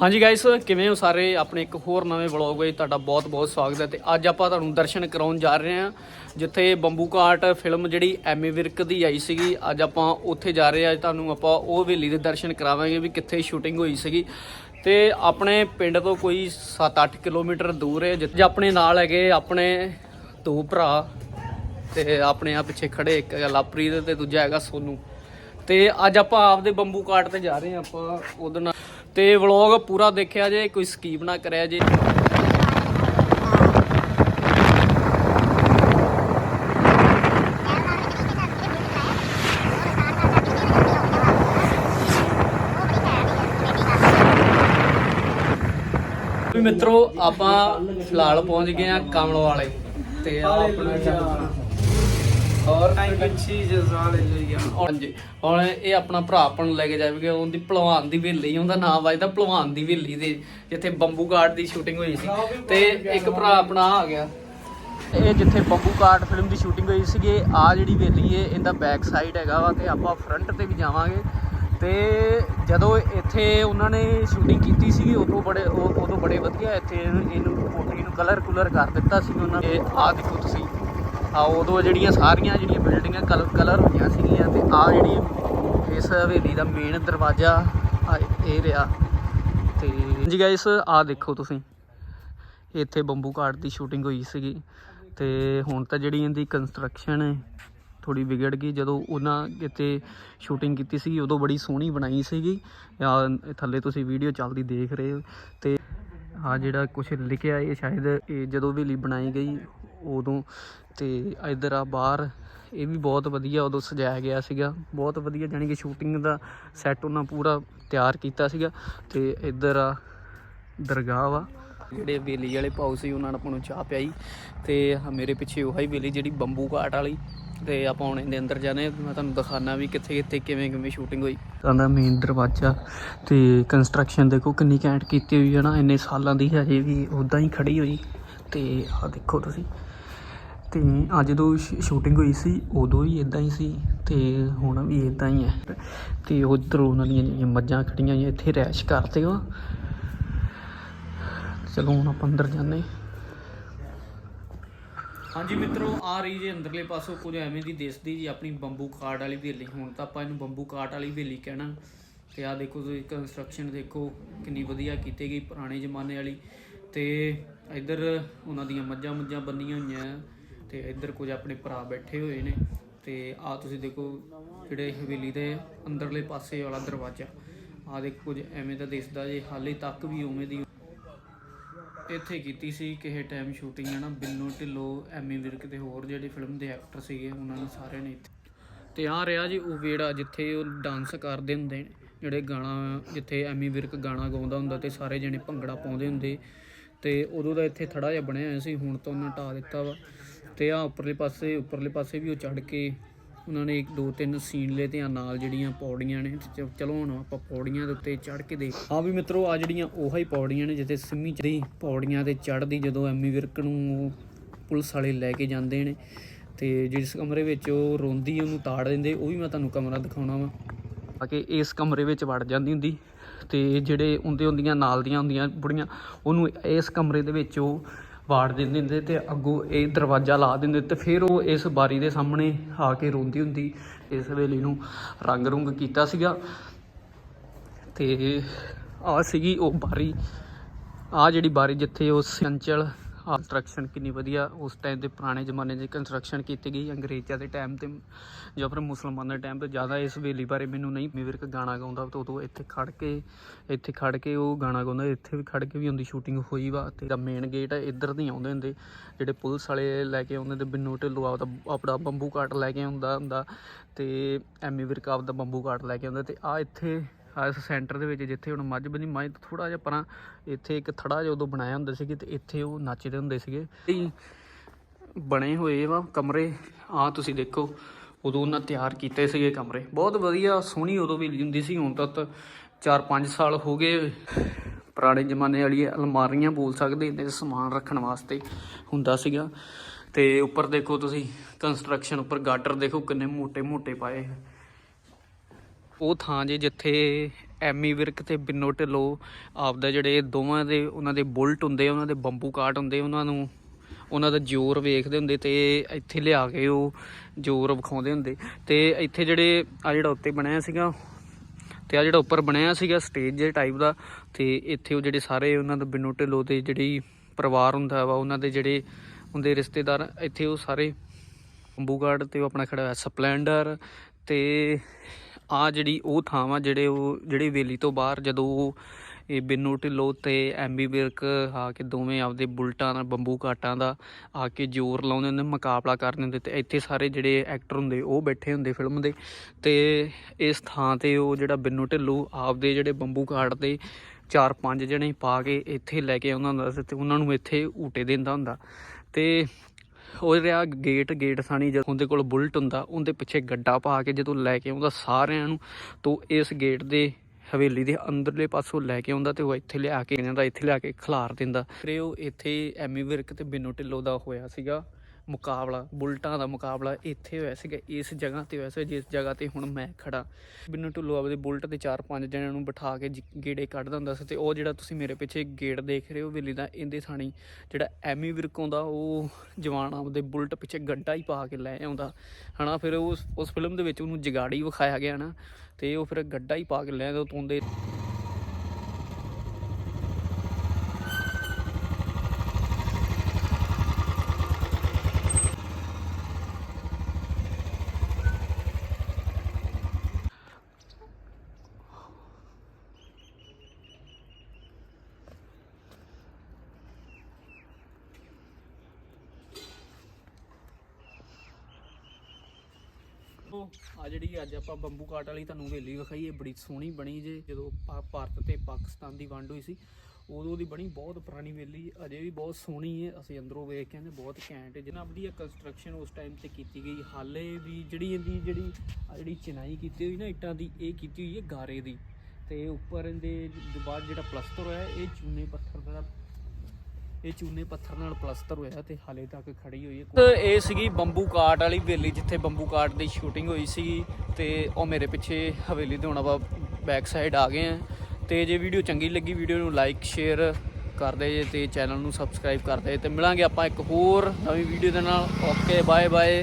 ਹਾਂਜੀ ਗਾਇਸ ਕਿਵੇਂ ਹੋ ਸਾਰੇ? ਆਪਣੇ ਇੱਕ ਹੋਰ ਨਵੇਂ ਵਲੌਗ ਵਿੱਚ ਤੁਹਾਡਾ ਬਹੁਤ-ਬਹੁਤ ਸਵਾਗਤ ਹੈ ਤੇ ਅੱਜ ਆਪਾਂ ਤੁਹਾਨੂੰ ਦਰਸ਼ਨ ਕਰਾਉਣ ਜਾ ਰਹੇ ਹਾਂ, ਜਿੱਥੇ ਬੰਬੂ ਕਾਟ ਫਿਲਮ ਜਿਹੜੀ ਐਮੀ ਵਿਰਕ ਦੀ ਆਈ ਸੀਗੀ, ਅੱਜ ਆਪਾਂ ਉੱਥੇ ਜਾ ਰਹੇ ਹਾਂ, ਅੱਜ ਤੁਹਾਨੂੰ ਆਪਾਂ ਉਹ ਹਵੇਲੀ ਦੇ ਦਰਸ਼ਨ ਕਰਾਵਾਂਗੇ ਵੀ ਕਿੱਥੇ ਸ਼ੂਟਿੰਗ ਹੋਈ ਸੀਗੀ। ਤੇ ਆਪਣੇ ਪਿੰਡ ਤੋਂ ਕੋਈ 7-8 ਕਿਲੋਮੀਟਰ ਦੂਰ ਹੈ, ਜਿੱਥੇ ਆਪਣੇ ਨਾਲ ਹੈਗੇ ਆਪਣੇ ਦੋ ਭਰਾ ਤੇ ਆਪਣੇ ਆ ਪਿੱਛੇ ਖੜੇ ਇੱਕ ਹੈਗਾ ਲਵਪ੍ਰੀਤ ਤੇ ਦੂਜਾ ਹੈਗਾ ਸੋਨੂ। ਤੇ ਅੱਜ ਆਪਾਂ ਆਪਦੇ ਬੰਬੂ ਕਾਟ ਤੇ ਜਾ ਰਹੇ ਹਾਂ, ਆਪਾਂ ਉਹਦੇ ਨਾਲ ਤੇ ਵਲੌਗ ਪੂਰਾ ਦੇਖਿਆ ਜੇ, ਕੋਈ ਸਕੀਪ ਨਾ ਕਰਿਆ ਜੇ। ਵੀ ਮਿੱਤਰੋ, ਆਪਾਂ ਫਿਲਹਾਲ ਪਹੁੰਚ ਗਏ ਆ ਕਮਲ ਵਾਲੇ ਤੇ ਆਪਣਾ ਔਰ ਅੱਛੀ ਜਜ਼ਵਾਲ ਹੈ ਹਾਂਜੀ। ਹੁਣ ਇਹ ਆਪਣਾ ਭਰਾ ਆਪਾਂ ਨੂੰ ਲੈ ਕੇ ਜਾਵੇਗਾ ਉਹਦੀ ਭਲਵਾਨ ਦੀ ਹਵੇਲੀ ਉਹਦਾ ਨਾਮ ਵੱਜਦਾ ਭਲਵਾਨ ਦੀ ਹਵੇਲੀ ਦੇ ਜਿੱਥੇ ਬੰਬੂ ਕਾਰਡ ਦੀ ਸ਼ੂਟਿੰਗ ਹੋਈ ਸੀ। ਤੇ ਇੱਕ ਭਰਾ ਆਪਣਾ ਆ ਗਿਆ। ਇਹ ਜਿੱਥੇ ਬੰਬੂ ਕਾਰਡ ਫਿਲਮ ਦੀ ਸ਼ੂਟਿੰਗ ਹੋਈ ਸੀਗੀ ਆ ਜਿਹੜੀ ਹਵੇਲੀ ਹੈ ਇਹਦਾ ਬੈਕ ਸਾਈਡ ਹੈਗਾ ਵਾ ਤੇ ਆਪਾਂ ਫਰੰਟ ਤੇ ਵੀ ਜਾਵਾਂਗੇ। ਤੇ ਜਦੋਂ ਇੱਥੇ ਉਹਨਾਂ ਨੇ ਸ਼ੂਟਿੰਗ ਕੀਤੀ ਸੀਗੀ ਉਦੋਂ ਬੜੇ ਉਦੋਂ ਬੜੇ ਵਧੀਆ ਇੱਥੇ ਇਹਨੂੰ ਇਹਨੂੰ ਕੋਠੀ ਨੂੰ ਕਲਰ ਕੁਲਰ ਕਰ ਦਿੱਤਾ ਸੀ ਉਹਨਾਂ ਨੇ। ਆ ਦੇਖੋ ਤੁਸੀਂ ਆ ਉਦੋਂ ਜਿਹੜੀਆਂ ਸਾਰੀਆਂ ਜਿਹੜੀਆਂ ਬਿਲਡਿੰਗਾਂ ਕਲਰ ਕਲਰ ਹੋਈਆਂ ਸੀਗੀਆਂ ਤੇ ਆ ਜਿਹੜੀ ਇਸ ਹਵੇਲੀ ਦਾ ਮੇਨ ਦਰਵਾਜ਼ਾ ਆ, ਇਹ ਰਿਹਾ। ਤੇ ਜੀ ਗਾਇਸ ਆ ਦੇਖੋ ਤੁਸੀਂ। ਇੱਥੇ ਬੰਬੂ ਕਾਰਡ ਦੀ ਸ਼ੂਟਿੰਗ ਹੋਈ ਸੀਗੀ। ਤੇ ਹੁਣ ਤਾਂ ਜਿਹੜੀ ਇਹਦੀ ਕੰਸਟਰਕਸ਼ਨ ਹੈ ਥੋੜੀ ਵਿਗੜ ਗਈ। ਜਦੋਂ ਉਹਨਾਂ ਇੱਥੇ ਸ਼ੂਟਿੰਗ ਕੀਤੀ ਸੀ ਉਦੋਂ ਬੜੀ ਸੋਹਣੀ ਬਣਾਈ ਸੀਗੀ। ਆ, ਥੱਲੇ ਤੁਸੀਂ ਵੀਡੀਓ ਚੱਲਦੀ ਦੇਖ ਰਹੇ ਹੋ। ਤੇ ਆ ਜਿਹੜਾ ਕੁਝ ਲਿਖਿਆ ਇਹ ਸ਼ਾਇਦ ਇਹ ਜਦੋਂ ਹਵੇਲੀ ਬਣਾਈ ਗਈ, ਉਦੋਂ ਤੇ ਇਧਰ ਆ ਬਾਹਰ ਇਹ ਵੀ ਬਹੁਤ ਵਧੀਆ ਉਦੋਂ ਸਜਾਇਆ ਗਿਆ ਸੀਗਾ। ਬਹੁਤ ਵਧੀਆ ਜਾਨੀ ਕਿ ਸ਼ੂਟਿੰਗ ਦਾ ਸੈੱਟ ਉਹਨਾਂ ਪੂਰਾ ਤਿਆਰ ਕੀਤਾ ਸੀਗਾ। ਤੇ ਇਧਰ ਆ ਦਰਗਾਹ ਵਾ। ਜਿਹੜੇ ਬੇਲੀ ਵਾਲੇ ਭਾਊ ਸੀ ਉਹਨਾਂ ਨੇ ਆਪਾਂ ਨੂੰ ਚਾਹ ਪਿਆਈ। ਤੇ ਮੇਰੇ ਪਿੱਛੇ ਉਹ ਹੀ ਬੇਲੀ ਜਿਹੜੀ ਬੰਬੂ ਘਾਟ ਵਾਲੀ। ਤੇ ਆਪਾਂ ਹੁਣ ਇਹਦੇ ਅੰਦਰ ਜਾਣੇ ਆ, ਮੈਂ ਤੁਹਾਨੂੰ ਦਿਖਾਣਾ ਵੀ ਕਿੱਥੇ ਕਿੱਥੇ ਕਿਵੇਂ ਕਿਵੇਂ ਸ਼ੂਟਿੰਗ ਹੋਈ। ਦਾ ਮੇਨ ਦਰਵਾਜ਼ਾ ਤੇ ਕੰਸਟਰਕਸ਼ਨ ਦੇਖੋ ਕਿੰਨੀ ਕੈਂਟ ਕੀਤੀ ਹੋਈ ਹੈ ਨਾ। ਇੰਨੇ ਸਾਲਾਂ ਦੀ ਹਜੇ ਵੀ ਉਦਾਂ ਹੀ ਖੜੀ ਹੋਈ। ਤੇ ਆਹ ਦੇਖੋ ਤੁਸੀਂ। ਤੇ ਅੱਜ ਜਦੋਂ ਸ਼ੂਟਿੰਗ ਹੋਈ ਸੀ, ਉਦੋਂ ਵੀ ਇਦਾਂ ਹੀ ਸੀ ਤੇ ਹੁਣ ਵੀ ਇਦਾਂ ਹੀ ਹੈ। ਤੇ ਉਧਰ ਉਹਨਾਂ ਦੀਆਂ ਜਿਹੜੀਆਂ ਮੱਝਾਂ ਖੜੀਆਂ ਹੋਈਆਂ, ਇੱਥੇ ਰੈਸ਼ ਕਰਦੇ ਵਾ ਚਲੋ ਹੁਣ ਆਪਾਂ ਅੰਦਰ ਜਾਂਦੇ ਹਾਂਜੀ ਮਿੱਤਰੋ, ਆ ਰਹੀ ਜੇ ਅੰਦਰਲੇ ਪਾਸੋਂ ਕੁਝ ਐਵੇਂ ਦੀ ਦਿਸਦੀ ਜੀ, ਆਪਣੀ ਬੰਬੂ ਕਾਰਡ ਵਾਲੀ ਹਵੇਲੀ ਹੁਣ ਤਾਂ ਆਪਾਂ ਇਹਨੂੰ ਬੰਬੂ ਕਾਰਡ ਵਾਲੀ ਹਵੇਲੀ ਕਹਿਣਾ। ਤੇ ਆ ਦੇਖੋ ਤੁਸੀਂ ਕੰਸਟਰਕਸ਼ਨ ਦੇਖੋ, ਕਿੰਨੀ ਵਧੀਆ ਕੀਤੀ ਗਈ ਪੁਰਾਣੇ ਜ਼ਮਾਨੇ ਵਾਲੀ। ਤੇ ਇੱਧਰ ਉਹਨਾਂ ਦੀਆਂ ਮੱਝਾਂ ਮੁੱਝਾਂ ਬੰਨੀਆਂ ਹੋਈਆਂ। ਤੇ ਇੱਧਰ ਕੁਝ ਆਪਣੇ ਭਰਾ ਬੈਠੇ ਹੋਏ ਨੇ ਤੇ ਆ ਤੁਸੀਂ ਦੇਖੋ ਜਿਹੜੇ ਹਵੇਲੀ ਦੇ ਅੰਦਰਲੇ ਪਾਸੇ ਵਾਲਾ ਦਰਵਾਜ਼ਾ। ਆ ਦੇਖੋ ਕੁਝ ਐਵੇਂ ਦਾ ਦਿਸਦਾ ਜੇ, ਹਾਲੇ ਤੱਕ ਵੀ ਉਵੇਂ ਦੀ ਇੱਥੇ ਕੀਤੀ ਸੀ ਕਿਸੇ ਟਾਈਮ ਸ਼ੂਟਿੰਗ ਹੈ ਨਾ ਬਿੰਨੂ ਢਿੱਲੋਂ, ਐਮੀ ਵਿਰਕ ਤੇ ਹੋਰ ਜਿਹੜੇ ਫਿਲਮ ਦੇ ਐਕਟਰ ਸੀਗੇ, ਉਹਨਾਂ ਨੇ ਸਾਰਿਆਂ ਨੇ ਇੱਥੇ ਤੇ ਆ ਰਿਹਾ ਜੀ ਉਹ ਵੇੜਾ ਜਿੱਥੇ ਉਹ ਡਾਂਸ ਕਰਦੇ ਹੁੰਦੇ ਨੇ, ਜਿਹੜੇ ਗਾਣਾ, ਜਿੱਥੇ ਐਮੀ ਵਿਰਕ ਗਾਣਾ ਗਾਉਂਦਾ ਹੁੰਦਾ ਤੇ ਸਾਰੇ ਜਣੇ ਭੰਗੜਾ ਪਾਉਂਦੇ ਹੁੰਦੇ ਤੇ ਉਦੋਂ ਦਾ ਇੱਥੇ ਥੜਾ ਜਿਹਾ ਬਣਿਆ ਹੋਇਆ ਸੀ, ਹੁਣ ਤਾਂ ਉਹਨਾਂ ਢਾ ਦਿੱਤਾ ਵਾ। ਤੇ ਆ ਉੱਪਰਲੇ ਪਾਸੇ ਉੱਪਰਲੇ ਪਾਸੇ ਵੀ ਉਹ ਚੜ ਕੇ ਉਹਨਾਂ ਨੇ ਇੱਕ, ਦੋ, ਤਿੰਨ ਸੀਨ ਲਏ ਤੇ ਆ ਨਾਲ ਜਿਹੜੀਆਂ ਪੌੜੀਆਂ ਨੇ ਚਲੋ ਹੁਣ ਆਪਾਂ ਪੌੜੀਆਂ ਦੇ ਉੱਤੇ ਚੜ ਕੇ ਦੇਖ ਹਾਂ ਵੀ ਮਿੱਤਰੋ ਆ ਜਿਹੜੀਆਂ ਉਹੀ ਹੀ ਪੌੜੀਆਂ ਨੇ ਜਿੱਥੇ ਸਿੰਮੀ ਚੜੀ ਪੌੜੀਆਂ ਤੇ ਚੜਦੀ ਜਦੋਂ ਐਮੀ ਵਿਰਕ ਨੂੰ ਉਹ ਪੁਲਿਸ ਵਾਲੇ ਲੈ ਕੇ ਜਾਂਦੇ ਨੇ, ਤੇ ਜਿਸ ਕਮਰੇ ਵਿੱਚ ਉਹ ਰੋਂਦੀ, ਉਹਨੂੰ ਤਾੜ ਦਿੰਦੇ, ਉਹ ਵੀ ਮੈਂ ਤੁਹਾਨੂੰ ਕਮਰਾ ਦਿਖਾਉਣਾ ਵਾ। ਆ ਕਿ ਇਸ ਕਮਰੇ ਵਿੱਚ ਵੜ ਜਾਂਦੀ ਹੁੰਦੀ, ਤੇ ਜਿਹੜੇ ਹੁੰਦੇ ਹੁੰਦੀਆਂ, ਨਾਲ ਦੀਆਂ ਹੁੰਦੀਆਂ ਬੁੜੀਆਂ, ਉਹਨੂੰ ਇਸ ਕਮਰੇ ਦੇ ਵਿੱਚ ਉਹ ਵਾੜ ਦਿੰਦੇ ਹੁੰਦੇ ਤੇ ਅੱਗੋਂ ਇਹ ਦਰਵਾਜ਼ਾ ਲਾ ਦਿੰਦੇ ਤੇ ਫਿਰ ਉਹ ਇਸ ਬਾਰੀ ਦੇ ਸਾਹਮਣੇ ਆ ਕੇ ਰੋਂਦੀ ਹੁੰਦੀ। ਇਸ ਹਵੇਲੀ ਨੂੰ ਰੰਗ ਰੁੰਗ ਕੀਤਾ ਸੀਗਾ। ਤੇ ਆ ਸੀਗੀ ਉਹ ਬਾਰੀ। ਆ ਜਿਹੜੀ ਬਾਰੀ ਜਿੱਥੇ ਉਹ ਸੰਚਲ ਕੰਸਟਰਕਸ਼ਨ ਕਿੰਨੀ ਵਧੀਆ, ਉਸ ਟਾਈਮ ਦੇ ਪੁਰਾਣੇ ਜ਼ਮਾਨੇ 'ਚ ਕੰਸਟਰਕਸ਼ਨ ਕੀਤੀ ਗਈ, ਅੰਗਰੇਜ਼ਾਂ ਦੇ ਟਾਈਮ ਤੇ ਜਾਂ ਫਿਰ ਮੁਸਲਮਾਨਾਂ ਦੇ ਟਾਈਮ ਤੇ ਜ਼ਿਆਦਾ ਇਸ ਹਵੇਲੀ ਬਾਰੇ ਮੈਨੂੰ ਨਹੀਂ ਮਿਵਰਕ ਗਾਣਾ ਗਾਉਂਦਾ ਤਾਂ ਉਦੋਂ ਇੱਥੇ ਖੜ ਕੇ, ਇੱਥੇ ਖੜ ਕੇ ਉਹ ਗਾਣਾ ਗਾਉਂਦਾ, ਇੱਥੇ ਵੀ ਖੜ ਕੇ ਵੀ ਉਹਦੀ ਸ਼ੂਟਿੰਗ ਹੋਈ ਵਾ ਤੇ ਮੇਨ ਗੇਟ ਹੈ ਇੱਧਰ ਨਹੀਂ ਆਉਂਦੇ ਹੁੰਦੇ, ਜਿਹੜੇ ਪੁਲਿਸ ਵਾਲੇ ਲੈ ਕੇ ਆਉਂਦੇ ਤੇ ਬਿੰਨੂ ਢਿੱਲੋਂ ਆਪਦਾ ਆਪਣਾ ਬੰਬੂ ਕਾਟ ਲੈ ਕੇ ਆਉਂਦਾ ਹੁੰਦਾ ਤੇ ਐਮੀ ਵਿਰਕ ਆਪਦਾ ਬੰਬੂ ਕਾਟ ਲੈ ਕੇ ਆਉਂਦਾ ਤੇ ਆ ਇੱਥੇ ਇਸ ਸੈਂਟਰ ਦੇ ਵਿੱਚ ਜਿੱਥੇ ਹੁਣ ਮੱਝ ਬਣੀ, ਮੱਝ ਤੋਂ ਥੋੜਾ ਜਿਹਾ ਪਰਾਂ ਇੱਥੇ ਇੱਕ ਥੜਾ ਜਿਹਾ ਉਦੋਂ ਬਣਾਇਆ ਹੁੰਦਾ ਸੀ ਤੇ ਇੱਥੇ ਉਹ ਨੱਚਦੇ ਹੁੰਦੇ ਸੀਗੇ। ਬਣੇ ਹੋਏ ਵਾ ਕਮਰੇ ਆ ਤੁਸੀਂ ਦੇਖੋ, ਉਦੋਂ ਉਹਨਾਂ ਤਿਆਰ ਕੀਤੇ ਸੀਗੇ ਕਮਰੇ। ਬਹੁਤ ਵਧੀਆ ਸੋਹਣੀ ਉਦੋਂ ਵੀ ਹੁੰਦੀ ਸੀ, ਹੁਣ ਤੱਕ 4-5 ਸਾਲ ਹੋ ਗਏ। ਪੁਰਾਣੇ ਜ਼ਮਾਨੇ ਵਾਲੀ ਅਲਮਾਰੀਆਂ ਬੋਲ ਸਕਦੇ ਨੇ ਸਮਾਨ ਰੱਖਣ ਵਾਸਤੇ ਹੁੰਦਾ ਸੀਗਾ। ਤੇ ਉੱਪਰ ਦੇਖੋ ਤੁਸੀਂ, ਕੰਸਟਰਕਸ਼ਨ ਉੱਪਰ ਗਾਟਰ ਦੇਖੋ ਕਿੰਨੇ ਮੋٹے ਮੋٹے ਪਾਏ। ਉਹ ਥਾਂ ਜੇ ਜਿੱਥੇ ਐਮੀ ਵਿਰਕ ਤੇ ਬਿੰਨੋ ਢਿੱਲੋਂ ਆਪਦਾ ਜਿਹੜੇ ਦੋਵਾਂ ਦੇ ਉਹਨਾਂ ਦੇ ਬੁਲਟ ਹੁੰਦੇ ਉਹਨਾਂ ਦੇ ਬੰਬੂ ਕਾਟ ਹੁੰਦੇ ਉਹਨਾਂ ਨੂੰ ਉਹਨਾਂ ਦਾ ਜ਼ੋਰ ਵੇਖਦੇ ਹੁੰਦੇ ਤੇ ਇੱਥੇ ਲਿਆ ਕੇ ਉਹ ਜ਼ੋਰ ਵਿਖਾਉਂਦੇ ਹੁੰਦੇ। ਤੇ ਇੱਥੇ ਜਿਹੜੇ ਆ ਜਿਹੜਾ ਉੱਤੇ ਬਣਿਆ ਸੀਗਾ, ਤੇ ਆ ਜਿਹੜਾ ਉੱਪਰ ਬਣਿਆ ਸੀਗਾ ਸਟੇਜ ਜੇ ਟਾਈਪ ਦਾ, ਤੇ ਇੱਥੇ ਉਹ ਜਿਹੜੇ ਸਾਰੇ ਉਹਨਾਂ ਦਾ ਬਿੰਨੋ ਢਿੱਲੋਂ ਦੇ ਜਿਹੜੀ ਪਰਿਵਾਰ ਹੁੰਦਾ ਵਾ, ਉਹਨਾਂ ਦੇ ਜਿਹੜੇ ਹੁੰਦੇ ਰਿਸ਼ਤੇਦਾਰ, ਇੱਥੇ ਉਹ ਸਾਰੇ ਬੰਬੂਗਾਰਡ ਤੇ ਉਹ ਆਪਣਾ ਖੜਾ ਹੋਇਆ ਸਪਲੈਂਡਰ ਤੇ ਆ ਜਿਹੜੀ ਉਹ ਥਾਂ ਵਾ ਜਿਹੜੇ ਉਹ ਜਿਹੜੇ ਵੇਲੀ ਤੋਂ ਬਾਹਰ ਜਦੋਂ ਉਹ ਇਹ ਬਿੰਨੂ ਢਿੱਲੋਂ ਤੇ ਐਮਬੀ ਵਿਰਕ ਆ ਕੇ ਦੋਵੇਂ ਆਪਦੇ ਬੁਲਟਾਂ ਨਾਲ, ਬੰਬੂ ਕਾਟਾਂ ਦਾ ਆ ਕੇ ਜ਼ੋਰ ਲਾਉਂਦੇ ਹੁੰਦੇ, ਮੁਕਾਬਲਾ ਕਰਦੇ ਹੁੰਦੇ ਤੇ ਇੱਥੇ ਸਾਰੇ ਜਿਹੜੇ ਐਕਟਰ ਹੁੰਦੇ ਉਹ ਬੈਠੇ ਹੁੰਦੇ ਫਿਲਮ ਦੇ ਤੇ ਇਸ ਥਾਂ ਤੇ ਉਹ ਜਿਹੜਾ ਬਿੰਨੂ ਢਿੱਲੋਂ ਆਪਦੇ ਜਿਹੜੇ ਬੰਬੂ ਕਾਟ ਦੇ ਚਾਰ ਪੰਜ ਜਣੇ ਪਾ ਕੇ ਇੱਥੇ ਲੈ ਕੇ ਆਉਂਦਾ ਹੁੰਦਾ ਸੀ ਤੇ ਉਹਨਾਂ ਨੂੰ ਇੱਥੇ ਊਟੇ ਦਿੰਦਾ ਹੁੰਦਾ ਤੇ ਉਹ ਰਿਹਾ ਗੇਟ ਗੇਟ ਸਾਣੀ ਜਦੋਂ ਉਹਦੇ ਕੋਲ ਬੁਲਟ ਹੁੰਦਾ, ਉਹਦੇ ਪਿੱਛੇ ਗੱਡਾ ਪਾ ਕੇ ਜਦੋਂ ਲੈ ਕੇ ਆਉਂਦਾ ਸਾਰਿਆਂ ਨੂੰ, ਤੋਂ ਇਸ ਗੇਟ ਦੇ ਹਵੇਲੀ ਦੇ ਅੰਦਰਲੇ ਪਾਸੋਂ ਲੈ ਕੇ ਆਉਂਦਾ ਤੇ ਉਹ ਇੱਥੇ ਲਿਆ ਕੇ ਜਾਂਦਾ ਇੱਥੇ ਲਿਆ ਕੇ ਖਿਲਾਰ ਦਿੰਦਾ। ਫਿਰ ਉਹ ਇੱਥੇ ਐਮੀ ਵਿਰਕ ਤੇ ਬਿੰਨੂ ਢਿੱਲੋਂ ਦਾ ਹੋਇਆ ਸੀਗਾ। ਮੁਕਾਬਲਾ, ਬੁਲਟਾਂ ਦਾ ਮੁਕਾਬਲਾ ਇੱਥੇ ਹੋਇਆ ਸੀਗਾ, ਇਸ ਜਗ੍ਹਾ ਤੇ ਹੋਇਆ ਸੀ ਜਿਸ ਜਗ੍ਹਾ ਤੇ ਹੁਣ ਮੈਂ ਖੜਾ ਬਿੰਨੂ ਢਿੱਲੋਂ ਆਪਦੇ ਬੁਲਟ ਤੇ ਚਾਰ ਪੰਜ ਜਣਿਆਂ ਨੂੰ ਬਿਠਾ ਕੇ ਜ- ਗੇੜੇ ਕੱਢਦਾ ਹੁੰਦਾ ਸੀ ਤੇ ਉਹ ਜਿਹੜਾ ਤੁਸੀਂ ਮੇਰੇ ਪਿੱਛੇ ਗੇੜ ਦੇਖ ਰਹੇ ਹੋ ਵੇਲੀ ਦਾ, ਇਹਦੇ ਥਾਣੀ ਜਿਹੜਾ ਐਮੀ ਵਿਰਕ ਆਉਂਦਾ, ਉਹ ਜਵਾਨ ਆਪਦੇ ਬੁਲਟ ਪਿੱਛੇ ਗੱਡਾ ਹੀ ਪਾ ਕੇ ਲੈ ਆਉਂਦਾ। ਹਨਾ, ਫਿਰ ਉਸ ਉਸ ਫਿਲਮ ਦੇ ਵਿੱਚ ਉਹਨੂੰ ਜਗਾੜੀ ਵਿਖਾਇਆ ਗਿਆ ਨਾ, ਤੇ ਉਹ ਫਿਰ ਗੱਡਾ ਹੀ ਪਾ ਕੇ ਲੈ ਆਉਂਦਾ ਉਤੋਂ ਦੇ ਆ ਜਿਹੜੀ ਅੱਜ ਆਪਾਂ ਬੰਬੂ ਕਾਟ ਵਾਲੀ ਤੁਹਾਨੂੰ ਹਵੇਲੀ ਵਿਖਾਈ ਇਹ ਬੜੀ ਸੋਹਣੀ ਬਣੀ ਜੇ, ਜਦੋਂ ਪਾ- ਭਾਰਤ ਤੇ ਪਾਕਿਸਤਾਨ ਦੀ ਵੰਡ ਹੋਈ ਸੀ, ਉਦੋਂ ਦੀ ਬਣੀ ਬਹੁਤ ਪੁਰਾਣੀ ਹਵੇਲੀ ਅਜੇ ਵੀ ਬਹੁਤ ਸੋਹਣੀ ਹੈ ਅਸੀਂ ਅੰਦਰੋਂ ਵੇਖ ਕੇ ਆਂਦੇ ਬਹੁਤ ਘੈਂਟ ਹੈ ਜਿੰਨਾ ਵਧੀਆ ਕੰਸਟਰਕਸ਼ਨ ਉਸ ਟਾਈਮ ਤੇ ਕੀਤੀ ਗਈ, ਹਾਲੇ ਵੀ ਜਿਹੜੀ ਇਹਦੀ ਜਿਹੜੀ ਜਿਹੜੀ ਚਿਨਾਈ ਕੀਤੀ ਹੋਈ ਨਾ ਇੱਟਾਂ ਦੀ, ਇਹ ਕੀਤੀ ਹੋਈ ਹੈ ਗਾਰੇ ਦੀ, ਤੇ ਉੱਪਰ ਇਹਦੇ ਬਾਅਦ ਜਿਹੜਾ ਪਲਸਤਰ ਹੋਇਆ, ਇਹ ਚੂਨੇ ਪੱਥਰ ਦਾ ਇਹ ਚੂਨੇ ਪੱਥਰ ਨਾਲ ਪਲਸਤਰ ਹੋਇਆ ਤੇ ਹਾਲੇ ਤੱਕ ਖੜੀ ਹੋਈ ਹੈ। ਇਹ ਸੀਗੀ ਬੰਬੂ ਕਾਟ ਵਾਲੀ ਹਵੇਲੀ ਜਿੱਥੇ ਬੰਬੂ ਕਾਟ ਦੀ ਸ਼ੂਟਿੰਗ ਹੋਈ ਸੀਗੀ ਤੇ ਉਹ ਮੇਰੇ ਪਿੱਛੇ ਹਵੇਲੀ ਦੇ ਹੁਣ ਆਪਾਂ ਬੈਕ ਸਾਈਡ ਆ ਗਏ ਆ ਤੇ ਜੇ ਵੀਡੀਓ ਚੰਗੀ ਲੱਗੀ, ਵੀਡੀਓ ਨੂੰ ਲਾਈਕ ਸ਼ੇਅਰ ਕਰਦੇ ਜੇ ਤੇ ਚੈਨਲ ਨੂੰ ਸਬਸਕ੍ਰਾਈਬ ਕਰਦੇ ਤੇ ਮਿਲਾਂਗੇ ਆਪਾਂ ਇੱਕ ਹੋਰ ਨਵੀਂ ਵੀਡੀਓ ਦੇ ਨਾਲ। Okay bye bye